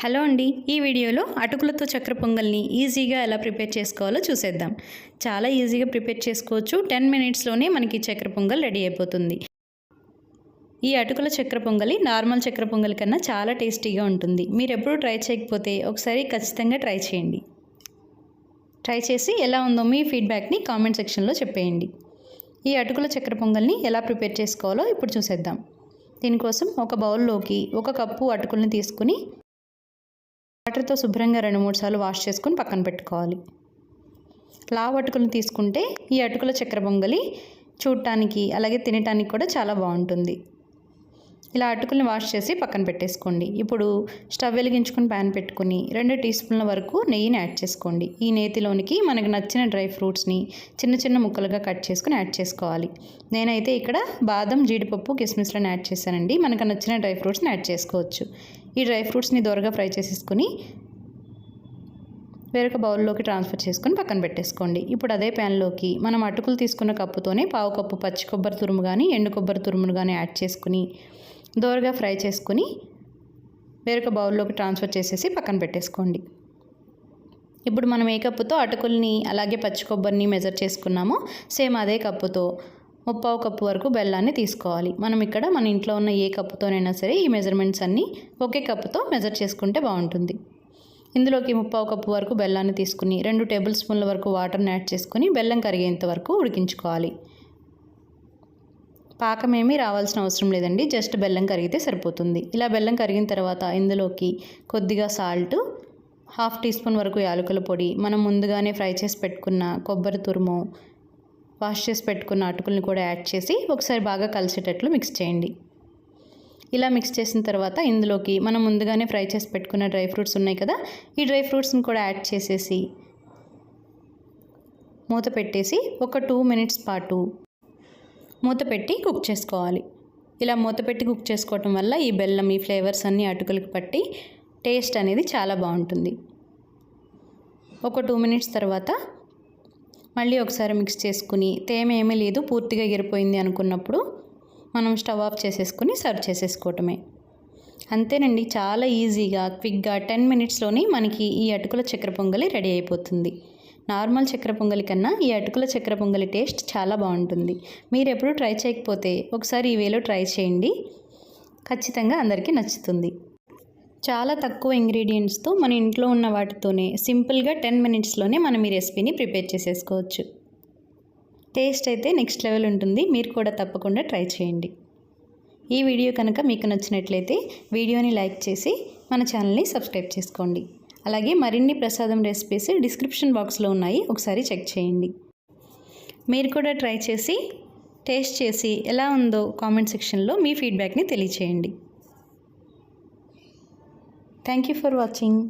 Hello అండి ఈ వీడియోలో అటుకులతో చక్కెర పొంగల్ని ఈజీగా ఎలా ప్రిపేర్ చేసుకోవాలో చూసేద్దాం. చాలా ఈజీగా ప్రిపేర్ చేసుకోవచ్చు. టెన్ మినిట్స్లోనే మనకి చక్కెర పొంగల్ రెడీ అయిపోతుంది. ఈ అటుకుల చక్కెర పొంగలి నార్మల్ చక్కెర పొంగలి కన్నా చాలా టేస్టీగా ఉంటుంది. మీరు ఎప్పుడూ ట్రై చేయకపోతే ఒకసారి ఖచ్చితంగా ట్రై చేయండి. ట్రై చేసి ఎలా ఉందో మీ ఫీడ్బ్యాక్ని కామెంట్ సెక్షన్లో చెప్పేయండి. ఈ అటుకుల చక్కెర పొంగల్ని ఎలా ప్రిపేర్ చేసుకోవాలో ఇప్పుడు చూసేద్దాం. దీనికోసం ఒక బౌల్లోకి ఒక కప్పు అటుకుల్ని తీసుకుని వాటర్తో శుభ్రంగా రెండు మూడు సార్లు వాష్ చేసుకుని పక్కన పెట్టుకోవాలి. లావ్ అటుకులను తీసుకుంటే ఈ అటుకుల చక్కెర బొంగలి చూడటానికి అలాగే తినటానికి కూడా చాలా బాగుంటుంది. ఇలా అటుకుల్ని వాష్ చేసి పక్కన పెట్టేసుకోండి. ఇప్పుడు స్టవ్ వెలిగించుకుని ప్యాన్ పెట్టుకుని రెండు టీ స్పూన్ల వరకు నెయ్యిని యాడ్ చేసుకోండి. ఈ నేతిలోనికి మనకు నచ్చిన డ్రై ఫ్రూట్స్ని చిన్న చిన్న ముక్కలుగా కట్ చేసుకుని యాడ్ చేసుకోవాలి. నేనైతే ఇక్కడ బాదం జీడిపప్పు కిస్మిస్లను యాడ్ చేశానండి. మనకు నచ్చిన డ్రై ఫ్రూట్స్ని యాడ్ చేసుకోవచ్చు. ఈ డ్రై ఫ్రూట్స్ని దూరగా ఫ్రై చేసేసుకుని వేరొక బౌల్లోకి ట్రాన్స్ఫర్ చేసుకొని పక్కన పెట్టేసుకోండి. ఇప్పుడు అదే ప్యాన్లోకి మనం అటుకులు తీసుకున్న కప్పుతోనే పావు కప్పు పచ్చి కొబ్బరి తురుము కానీ ఎండు కొబ్బరి తురుమును కానీ యాడ్ చేసుకుని దోరగా ఫ్రై చేసుకుని వేరొక బౌల్లోకి ట్రాన్స్ఫర్ చేసేసి పక్కన పెట్టేసుకోండి. ఇప్పుడు మనం ఏ కప్పుతో అటుకుల్ని అలాగే పచ్చి కొబ్బరిని మెజర్ చేసుకున్నామో సేమ్ అదే కప్పుతో ముప్పావు కప్పు వరకు బెల్లాన్ని తీసుకోవాలి. మనం ఇక్కడ మన ఇంట్లో ఉన్న ఏ కప్పుతోనైనా సరే ఈ మెజర్మెంట్స్ అన్నీ ఒకే కప్పుతో మెజర్ చేసుకుంటే బాగుంటుంది. ఇందులోకి ముప్పావు కప్పు వరకు బెల్లాన్ని తీసుకుని రెండు టేబుల్ స్పూన్ల వరకు వాటర్ని యాడ్ చేసుకుని బెల్లం కరిగేంత వరకు ఉడికించుకోవాలి. పాకమేమీ రావాల్సిన అవసరం లేదండి. జస్ట్ బెల్లం కరిగితే సరిపోతుంది. ఇలా బెల్లం కరిగిన తర్వాత ఇందులోకి కొద్దిగా సాల్ట్ హాఫ్ టీ స్పూన్ వరకు యాలకుల పొడి మనం ముందుగానే ఫ్రై చేసి పెట్టుకున్న కొబ్బరి తురుము వాష్ చేసి పెట్టుకున్న అటుకుల్ని కూడా యాడ్ చేసి ఒకసారి బాగా కలిసేటట్లు మిక్స్ చేయండి. ఇలా మిక్స్ చేసిన తర్వాత ఇందులోకి మనం ముందుగానే ఫ్రై చేసి పెట్టుకున్న డ్రై ఫ్రూట్స్ ఉన్నాయి కదా ఈ డ్రై ఫ్రూట్స్ని కూడా యాడ్ చేసేసి మూత పెట్టేసి ఒక టూ మినిట్స్ పాటు మూత పెట్టి కుక్ చేసుకోవాలి. ఇలా మూత పెట్టి కుక్ చేసుకోవటం వల్ల ఈ బెల్లం ఈ ఫ్లేవర్స్ అన్నీ అటుకులకు పట్టి టేస్ట్ అనేది చాలా బాగుంటుంది. ఒక టూ మినిట్స్ తర్వాత మళ్ళీ ఒకసారి మిక్స్ చేసుకుని తేమ ఏమీ లేదు పూర్తిగా ఎగిరిపోయింది అనుకున్నప్పుడు మనం స్టవ్ ఆఫ్ చేసేసుకుని సర్వ్ చేసేసుకోవటమే. అంతేనండి చాలా ఈజీగా క్విక్గా టెన్ మినిట్స్లోని మనకి ఈ అటుకుల చక్కెర పొంగలి రెడీ అయిపోతుంది. నార్మల్ చక్కెర పొంగలి కన్నా ఈ అటుకుల చక్కెర పొంగలి టేస్ట్ చాలా బాగుంటుంది. మీరు ఎప్పుడు ట్రై చేయకపోతే ఒకసారి ఈ వేలో ట్రై చేయండి. ఖచ్చితంగా అందరికీ నచ్చుతుంది. చాలా తక్కువ ఇంగ్రీడియంట్స్తో మన ఇంట్లో ఉన్న వాటితోనే సింపుల్గా టెన్ మినిట్స్లోనే మనం ఈ రెసిపీని ప్రిపేర్ చేసేసుకోవచ్చు. టేస్ట్ అయితే నెక్స్ట్ లెవెల్ ఉంటుంది. మీరు కూడా తప్పకుండా ట్రై చేయండి. ఈ వీడియో కనుక మీకు నచ్చినట్లయితే వీడియోని లైక్ చేసి మన ఛానల్ని సబ్స్క్రైబ్ చేసుకోండి. అలాగే మరిన్ని ప్రసాదం రెసిపీస్ డిస్క్రిప్షన్ బాక్స్లో ఉన్నాయి. ఒకసారి చెక్ చేయండి. మీరు కూడా ట్రై చేసి టేస్ట్ చేసి ఎలా ఉందో కామెంట్ సెక్షన్లో మీ ఫీడ్బ్యాక్ని తెలియచేయండి. Thank you for watching